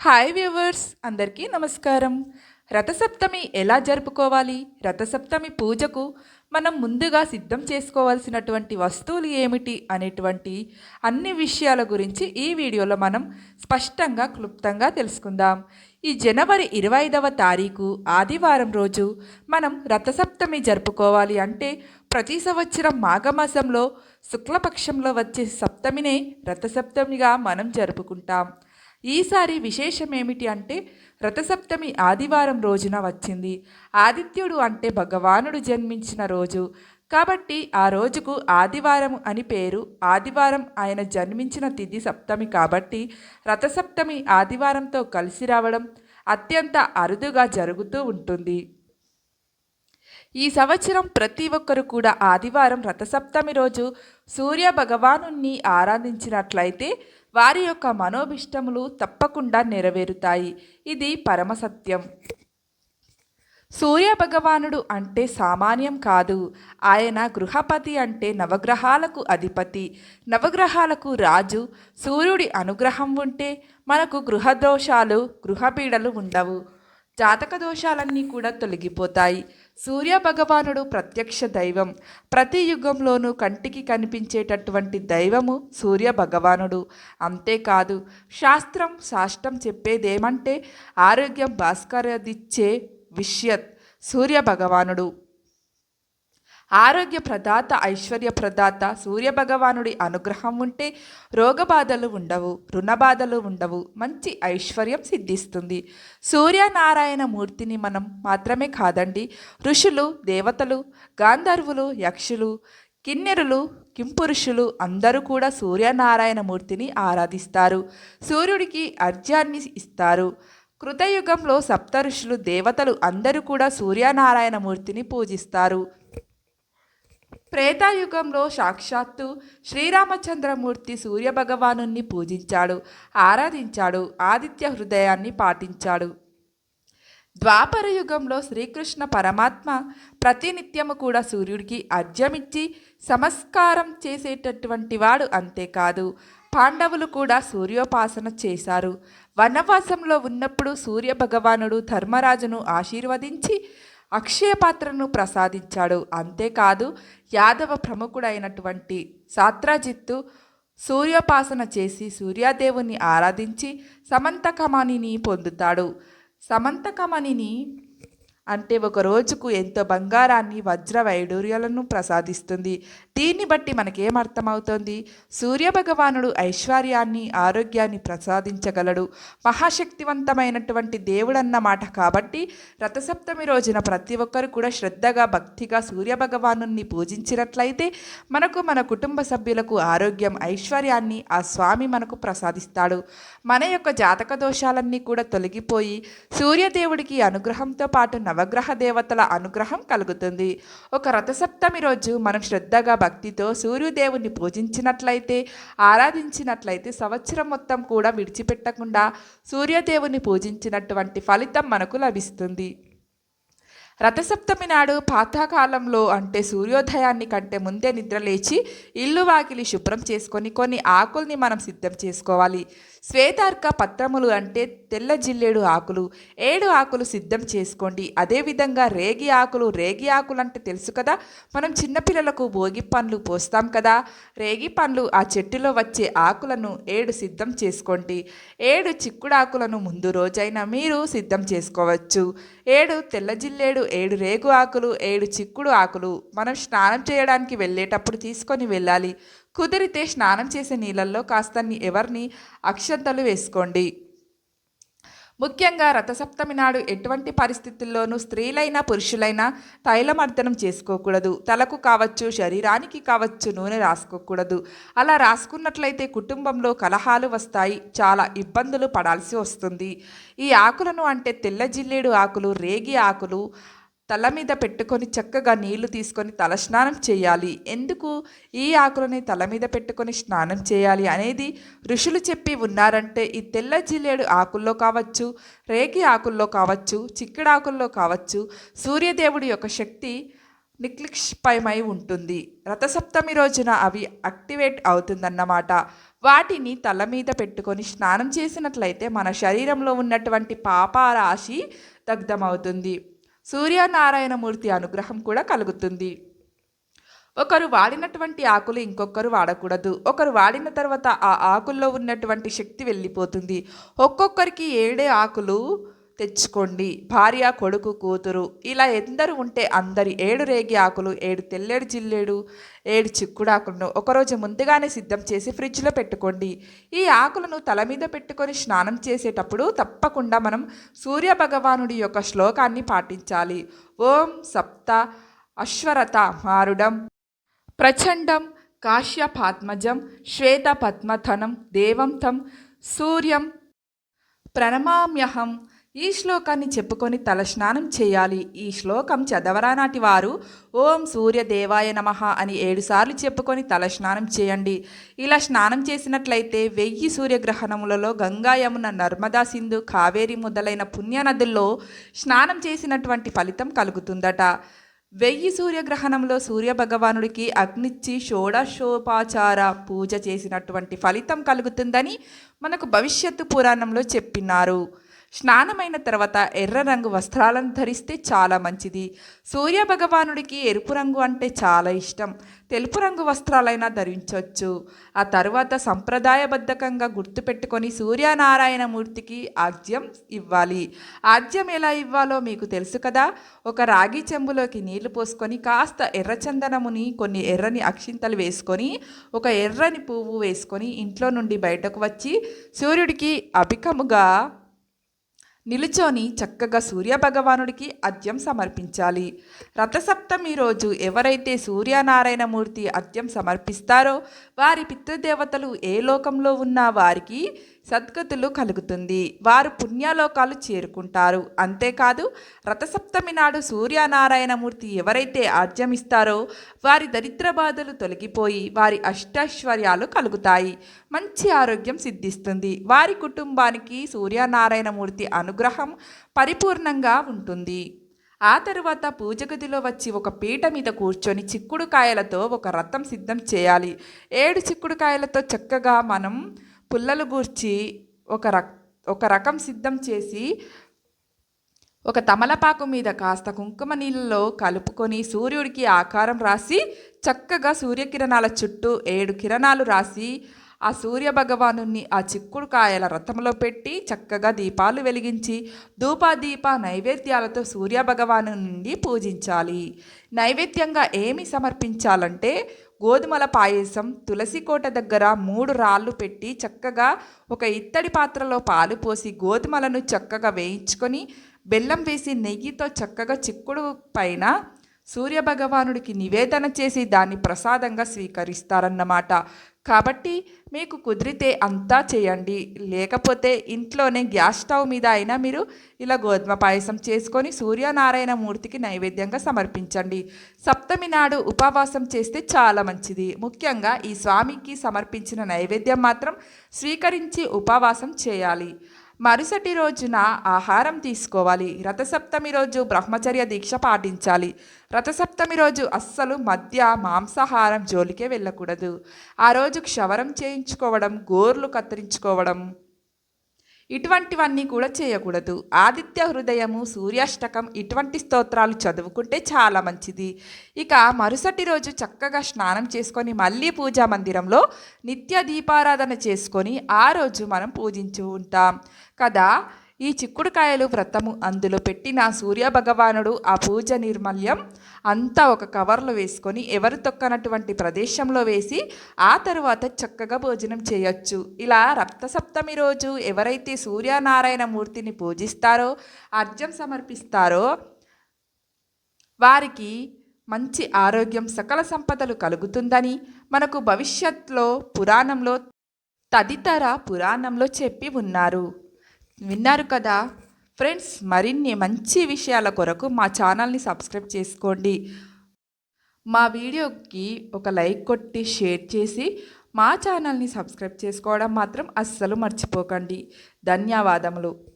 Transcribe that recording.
Hi viewers అందరికీ నమస్కారం. రథసప్తమి ఎలా జరుపుకోవాలి? రథసప్తమి పూజకు మనం ముందుగా సిద్ధం చేసుకోవాల్సినటువంటి వస్తువులు ఏమిటి అనేటువంటి అన్ని విషయాల గురించి ఈ వీడియోలో మనం స్పష్టంగా క్లుప్తంగా తెలుసుకుందాం. ఈ జనవరి ఇరవై ఐదవ తారీఖు ఆదివారం రోజు మనం రథసప్తమి జరుపుకోవాలి అంటే ప్రతి సంవత్సరం మాఘమాసంలో శుక్లపక్షంలో వచ్చే సప్తమినే రథసప్తమిగా మనం జరుపుకుంటాం. ఈసారి విశేషం ఏమిటి అంటే రథసప్తమి ఆదివారం రోజున వచ్చింది. ఆదిత్యుడు అంటే భగవానుడు జన్మించిన రోజు. కాబట్టి ఆ రోజుకు ఆదివారం అని పేరు. ఆదివారం ఆయన జన్మించిన తిథి సప్తమి కాబట్టి రథసప్తమి ఆదివారంతో కలిసి రావడం అత్యంత అరుదుగా జరుగుతూ ఉంటుంది. ఈ సంవత్సరం ప్రతి ఒక్కరు కూడా ఆదివారం రథసప్తమి రోజు సూర్య భగవానుణ్ణి ఆరాధించినట్లయితే వారి యొక్క మనోభిష్టములు తప్పకుండా నెరవేరుతాయి. ఇది పరమసత్యం సూర్య భగవానుడు అంటే సామాన్యం కాదు. ఆయన గృహపతి అంటే నవగ్రహాలకు అధిపతి. నవగ్రహాలకు రాజు సూర్యుడి అనుగ్రహం ఉంటే మనకు గృహదోషాలు గృహపీడలు ఉండవు. జాతక దోషాలన్నీ కూడా తొలగిపోతాయి. సూర్య భగవానుడు ప్రత్యక్ష దైవం. ప్రతి యుగంలోనూ కంటికి కనిపించేటటువంటి దైవము సూర్య భగవానుడు. అంతేకాదు శాస్త్రం శాస్త్రం చెప్పేదేమంటే ఆరోగ్యం భాస్కరదిచ్చే విష్యత్ సూర్య భగవానుడు. ఆరోగ్య ప్రదాత ఐశ్వర్య ప్రదాత సూర్య భగవానుడి అనుగ్రహం ఉంటే రోగబాధలు ఉండవు రుణబాధలు ఉండవు మంచి ఐశ్వర్యం సిద్ధిస్తుంది. సూర్యనారాయణ మూర్తిని మనం మాత్రమే కాదండి ఋషులు దేవతలు గాంధర్వులు యక్షులు కిన్నెరులు కింపురుషులు అందరూ కూడా సూర్యనారాయణ మూర్తిని ఆరాధిస్తారు. సూర్యుడికి అర్ఘ్యాన్ని ఇస్తారు. కృతయుగంలో సప్త ఋషులు దేవతలు అందరూ కూడా సూర్యనారాయణ మూర్తిని పూజిస్తారు. త్రేతాయుగంలో సాక్షాత్తు శ్రీరామచంద్రమూర్తి సూర్యభగవాను పూజించాడు ఆరాధించాడు ఆదిత్య హృదయాన్ని పాటించాడు. ద్వాపర యుగంలో శ్రీకృష్ణ పరమాత్మ ప్రతినిత్యము కూడా సూర్యుడికి అర్జమిచ్చి సమస్కారం చేసేటటువంటి వాడు అంతేకాదు. పాండవులు కూడా సూర్యోపాసన చేశారు. వనవాసంలో ఉన్నప్పుడు సూర్య భగవానుడు ధర్మరాజును ఆశీర్వదించి అక్షయ పాత్రను ప్రసాదించాడు. అంతేకాదు యాదవ ప్రముఖుడైనటువంటి సాత్రాజిత్తు సూర్యోపాసన చేసి సూర్యదేవుని ఆరాధించి సమంతకమణిని పొందుతాడు. సమంతకమణిని అంటే ఒక రోజుకు ఎంతో బంగారాన్ని వజ్ర వైడూర్యాలను ప్రసాదిస్తుంది. దీన్ని బట్టి మనకేమర్థమవుతోంది సూర్య భగవానుడు ఐశ్వర్యాన్ని ఆరోగ్యాన్ని ప్రసాదించగలడు. మహాశక్తివంతమైనటువంటి దేవుడన్నమాట కాబట్టి రథసప్తమి రోజున ప్రతి ఒక్కరు కూడా శ్రద్ధగా భక్తిగా సూర్యభగవాను పూజించినట్లయితే మనకు మన కుటుంబ సభ్యులకు ఆరోగ్యం ఐశ్వర్యాన్ని ఆ స్వామి మనకు ప్రసాదిస్తాడు. మన యొక్క జాతక దోషాలన్నీ కూడా తొలగిపోయి సూర్యదేవుడికి అనుగ్రహంతో పాటు నవగ్రహ దేవతల అనుగ్రహం కలుగుతుంది. ఒక రథసప్తమి రోజు మనం శ్రద్ధగా భక్తితో సూర్యదేవుని పూజించినట్లయితే ఆరాధించినట్లయితే సంవత్సరం మొత్తం కూడా విడిచిపెట్టకుండా సూర్యదేవుని పూజించినటువంటి ఫలితం మనకు లభిస్తుంది. రథసప్తమి నాడు పాతకాలంలో అంటే సూర్యోదయాన్ని కంటే ముందే నిద్రలేచి ఇల్లు వాకిలి శుభ్రం చేసుకొని కొన్ని ఆకుల్ని మనం సిద్ధం చేసుకోవాలి. శ్వేతార్క పత్రములు అంటే తెల్ల జిల్లేడు ఆకులు ఏడు ఆకులు సిద్ధం చేసుకోండి. అదేవిధంగా రేగి ఆకులు రేగి ఆకులు అంటే తెలుసు కదా? మనం చిన్నపిల్లలకు భోగి పండ్లు పోస్తాం కదా? రేగి పండ్లు ఆ చెట్టులో వచ్చే ఆకులను ఏడు సిద్ధం చేసుకోండి. ఏడు చిక్కుడాకులను ముందు రోజైనా మీరు సిద్ధం చేసుకోవచ్చు. ఏడు తెల్ల జిల్లేడు ఏడు రేగు ఆకులు ఏడు చిక్కుడు ఆకులు. మనం స్నానం చేయడానికి వెళ్ళేటప్పుడు తీసుకొని వెళ్ళాలి. కుదిరితే స్నానం చేసే నీళ్ళల్లో కాస్తని ఎవరిని? అక్షంతలు వేసుకోండి. ముఖ్యంగా రథసప్తమి నాడు ఎటువంటి పరిస్థితుల్లోనూ స్త్రీలైనా పురుషులైనా తైలమర్దనం చేసుకోకూడదు. తలకు కావచ్చు శరీరానికి కావచ్చు నూనె రాసుకోకూడదు. అలా రాసుకున్నట్లయితే కుటుంబంలో కలహాలు వస్తాయి. చాలా ఇబ్బందులు పడాల్సి వస్తుంది. ఈ ఆకులను అంటే తెల్ల జిల్లేడు ఆకులు రేగి ఆకులు తల మీద పెట్టుకొని చక్కగా నీళ్ళు తీసుకొని తల స్నానం చేయాలి. ఎందుకు ఈ ఆకులని తల మీద పెట్టుకొని స్నానం చేయాలి అనేది ఋషులు చెప్పి ఉన్నారంటే ఈ తెల్ల జిల్లేడు ఆకుల్లో కావచ్చు రేగి ఆకుల్లో కావచ్చు చిక్కడాకుల్లో కావచ్చు సూర్యదేవుడి యొక్క శక్తి నిక్లిక్షిపయమై ఉంటుంది. రథసప్తమి రోజున అవి యాక్టివేట్ అవుతుందన్నమాట. వాటిని తల మీద పెట్టుకొని స్నానం చేసినట్లయితే మన శరీరంలో ఉన్నటువంటి పాపారాశి దగ్ధమవుతుంది. సూర్యనారాయణమూర్తి అనుగ్రహం కూడా కలుగుతుంది. ఒకరు వాడినటువంటి ఆకులు ఇంకొకరు వాడకూడదు. ఒకరు వాడిన తర్వాత ఆ ఆకుల్లో ఉన్నటువంటి శక్తి వెళ్ళిపోతుంది. ఒక్కొక్కరికి ఏడే ఆకులు తెచ్చుకోండి. భార్య కొడుకు కూతురు. ఇలా ఎందరు ఉంటే అందరి ఏడు రేగి ఆకులు ఏడు తెల్లేడు జిల్లేడు ఏడు చిక్కుడాకులను ఒకరోజు ముందుగానే సిద్ధం చేసి ఫ్రిడ్జ్లో పెట్టుకోండి. ఈ ఆకులను తల మీద పెట్టుకొని స్నానం చేసేటప్పుడు తప్పకుండా మనం సూర్య భగవానుడి యొక్క శ్లోకాన్ని పాటించాలి. ఓం సప్త అశ్వరథ మారుడం. ప్రచండం కాశ్యపాత్మజం శ్వేతపద్మథనం దేవం తం సూర్యం ప్రణమామ్యహం ఈ శ్లోకాన్ని చెప్పుకొని తలస్నానం చేయాలి. ఈ శ్లోకం చదవరానాటి వారు ఓం సూర్యదేవాయ నమ అని ఏడుసార్లు చెప్పుకొని తలస్నానం చేయండి. ఇలా స్నానం చేసినట్లయితే వెయ్యి సూర్యగ్రహణములలో గంగా యమున నర్మదా సింధు కావేరి మొదలైన పుణ్యనదుల్లో స్నానం చేసినటువంటి ఫలితం కలుగుతుందట. వెయ్యి సూర్యగ్రహణంలో సూర్యభగవానుడికి అగ్నిచ్చి షోడశోపాచార పూజ చేసినటువంటి ఫలితం కలుగుతుందని మనకు భవిష్యత్తు పురాణంలో చెప్పినారు. స్నానమైన తర్వాత ఎర్ర రంగు వస్త్రాలను ధరిస్తే చాలా మంచిది. సూర్య భగవానుడికి ఎరుపు రంగు అంటే చాలా ఇష్టం. తెలుపు రంగు వస్త్రాలైనా ధరించవచ్చు ఆ తర్వాత సంప్రదాయబద్ధకంగా గుర్తుపెట్టుకొని సూర్యనారాయణమూర్తికి ఆజ్యం ఇవ్వాలి. ఆజ్యం ఎలా ఇవ్వాలో మీకు తెలుసు కదా? ఒక రాగి చెంబులోకి నీళ్ళు పోసుకొని కాస్త ఎర్రచందనముని కొన్ని ఎర్రని అక్షింతలు వేసుకొని ఒక ఎర్రని పువ్వు వేసుకొని ఇంట్లో నుండి బయటకు వచ్చి సూర్యుడికి అభికముగా నిలుచొని చక్కగా సూర్యభగవానుడికి అద్యం సమర్పించాలి. రథసప్తమి రోజు ఎవరైతే సూర్యనారాయణమూర్తి అద్యం సమర్పిస్తారో వారి పితృదేవతలు ఏ లోకంలో ఉన్నా వారికి సద్గతులు కలుగుతుంది. వారు పుణ్యలోకాలు చేరుకుంటారు. అంతేకాదు రథసప్తమి నాడు సూర్యనారాయణమూర్తి ఎవరైతే ఆర్జమిస్తారో వారి దరిద్ర బాధలు తొలగిపోయి వారి అష్టైశ్వర్యాలు కలుగుతాయి. మంచి ఆరోగ్యం సిద్ధిస్తుంది. వారి కుటుంబానికి సూర్యనారాయణమూర్తి అనుగ్రహం పరిపూర్ణంగా ఉంటుంది. ఆ తరువాత పూజ గదిలో వచ్చి ఒక పీట మీద కూర్చొని చిక్కుడుకాయలతో ఒక రథం సిద్ధం చేయాలి. ఏడు చిక్కుడుకాయలతో చక్కగా మనం పుల్లలు గూర్చి ఒక రక్ ఒక రకం సిద్ధం చేసి ఒక తమలపాకు మీద కాస్త కుంకుమ నీళ్ళలో కలుపుకొని సూర్యుడికి ఆకారం రాసి చక్కగా సూర్యకిరణాల చుట్టూ ఏడు కిరణాలు రాసి ఆ సూర్య భగవాను ఆ చిక్కుడు కాయల రథంలో పెట్టి చక్కగా దీపాలు వెలిగించి ధూపదీప నైవేద్యాలతో సూర్య భగవాను నుండి పూజించాలి. నైవేద్యంగా ఏమి సమర్పించాలంటే గోధుమల పాయసం తులసి కోట దగ్గర మూడు రాళ్ళు పెట్టి చక్కగా ఒక ఇత్తడి పాత్రలో పాలు పోసి గోధుమలను చక్కగా వేయించుకొని బెల్లం వేసి నెయ్యితో చక్కగా చిక్కుడు పైన సూర్యభగవానుడికి నివేదన చేసి దాన్ని ప్రసాదంగా స్వీకరిస్తారన్నమాట. కాబట్టి మీకు కుదిరితే అంతా చేయండి. లేకపోతే ఇంట్లోనే గ్యాస్ స్టవ్ మీద అయినా మీరు ఇలా గోధుమ పాయసం చేసుకొని సూర్యనారాయణ మూర్తికి నైవేద్యంగా సమర్పించండి. సప్తమి నాడు ఉపవాసం చేస్తే చాలా మంచిది. ముఖ్యంగా ఈ స్వామికి సమర్పించిన నైవేద్యం మాత్రం స్వీకరించి ఉపవాసం చేయాలి. మరుసటి రోజున ఆహారం తీసుకోవాలి. రథసప్తమి రోజు బ్రహ్మచర్య దీక్ష పాటించాలి. రథసప్తమి రోజు అస్సలు మద్య మాంసాహారం జోలికే వెళ్ళకూడదు. ఆ రోజు క్షవరం చేయించుకోవడం గోర్లు కత్తిరించుకోవడం ఇటువంటివన్నీ కూడా చేయకూడదు. ఆదిత్య హృదయము సూర్యాష్టకం ఇటువంటి స్తోత్రాలు చదువుకుంటే చాలా మంచిది. ఇక మరుసటి రోజు చక్కగా స్నానం చేసుకొని మళ్ళీ పూజా మందిరంలో నిత్య దీపారాధన చేసుకొని ఆ రోజు మనం పూజించు ఉంటాం. కదా? ఈ చిక్కుడుకాయలు వ్రతము అందులో పెట్టిన సూర్య భగవానుడు ఆ పూజ నిర్మల్యం అంతా ఒక కవర్లో వేసుకొని ఎవరు తొక్కనటువంటి ప్రదేశంలో వేసి ఆ తరువాత చక్కగా భోజనం చేయొచ్చు. ఇలా రక్తసప్తమి రోజు ఎవరైతే సూర్యనారాయణ మూర్తిని పూజిస్తారో అర్ఘ్యం సమర్పిస్తారో వారికి మంచి ఆరోగ్యం సకల సంపదలు కలుగుతుందని మనకు భవిష్యత్తులో పురాణంలో తదితర పురాణంలో చెప్పి ఉన్నారు. విన్నారు కదా? ఫ్రెండ్స్ మరిన్ని మంచి విషయాల కొరకు మా ఛానల్ని సబ్స్క్రైబ్ చేసుకోండి. మా వీడియోకి ఒక లైక్ కొట్టి షేర్ చేసి మా ఛానల్ని సబ్స్క్రైబ్ చేసుకోవడం మాత్రం అస్సలు మర్చిపోకండి. ధన్యవాదములు.